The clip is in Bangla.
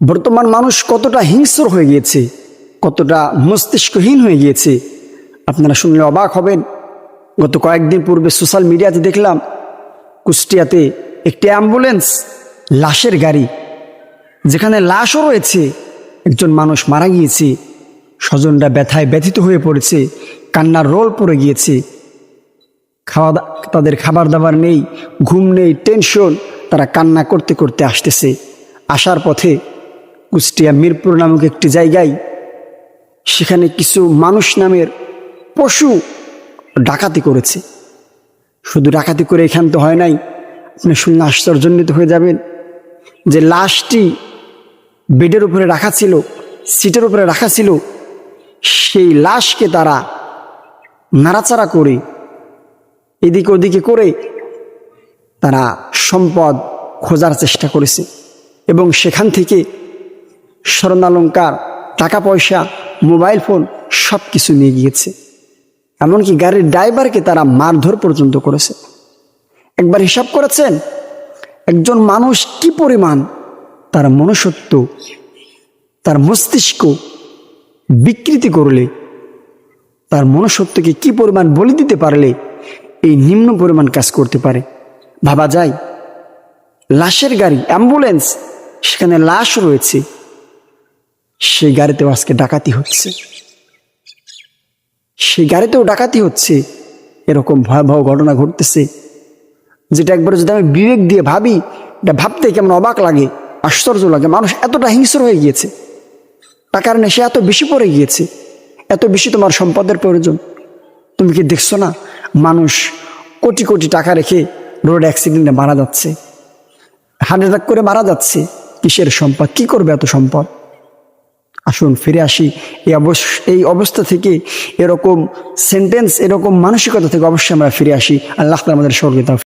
বর্তমান মানুষ কতটা হিংস্র হয়ে গিয়েছে, কতটা মস্তিষ্কহীন হয়ে গিয়েছে, আপনারা শুনলে অবাক হবেন। গত কয়েকদিন পূর্বে সোশ্যাল মিডিয়াতে দেখলাম, কুষ্টিয়াতে একটি অ্যাম্বুলেন্স লাশের গাড়ি, যেখানে লাশও রয়েছে। একজন মানুষ মারা গিয়েছে, স্বজনরা ব্যথায় ব্যথিত হয়ে পড়েছে, কান্নার রোল পড়ে গিয়েছে। খাওয়া তাদের খাবার দাবার নেই, ঘুম নেই টেনশন তারা কান্না করতে করতে আসতেছে। আসার পথে কুষ্টিয়া মিরপুর নামক একটি জায়গায় সেখানে কিছু মানুষ নামের পশু ডাকাতি করেছে। শুধু ডাকাতি করে এখান তো হয় নাই, আপনি শুনলে আশ্চর্যান্বিত হয়ে যাবেন যে লাশটি বেডের উপরে রাখা ছিল, সিটের উপরে রাখা ছিল, সেই লাশকে তারা নাড়াচাড়া করে এদিকে ওদিকে করে তারা সম্পদ খোঁজার চেষ্টা করেছে এবং সেখান থেকে স্বর্ণালঙ্কার টাকা পয়সা মোবাইল ফোন সব কিছু নিয়ে গিয়েছে। এমনকি গাড়ির ড্রাইভারকে তারা মারধর পর্যন্ত করেছে। একবার হিসাব করেছেন, একজন মানুষ কি পরিমাণ তার মনুষ্যত্ব, তার মস্তিষ্ক বিকৃতি করলে, তার মনুষ্যত্বকে কি পরিমাণ বলি দিতে পারলে এই নিম্ন পরিমাণ কাজ করতে পারে? ভাবা যায়, লাশের গাড়ি, অ্যাম্বুলেন্স, সেখানে লাশ রয়েছে। সেই গাড়িতেও আজকে ডাকাতি হচ্ছে। সেই গাড়িতেও ডাকাতি হচ্ছে। এরকম ভয়াবহ ঘটনা ঘটতেছে। যেটা একবার যদি আমি বিবেক দিয়ে ভাবি, এটা ভাবতে কেমন অবাক লাগে, আশ্চর্য লাগে। মানুষ এতটা হিংস্র হয়ে গিয়েছে। টাকার নেশে এত বেশি পড়ে গিয়েছে। এত বেশি তোমার সম্পদের প্রয়োজন। তুমি কি দেখছ না? মানুষ কোটি কোটি টাকা রেখে রোড অ্যাক্সিডেন্টে মারা যাচ্ছে। হার্ট করে মারা যাচ্ছে। কিসের সম্পদ? কি করবে এত সম্পদ? আসুন, ফিরে আসি। এই অবশ্য এই অবস্থা থেকে এরকম সেন্টেন্স এরকম মানসিকতা থেকে অবশ্যই আমরা ফিরে আসি। আল্লাহ আমাদের স্বর্গতা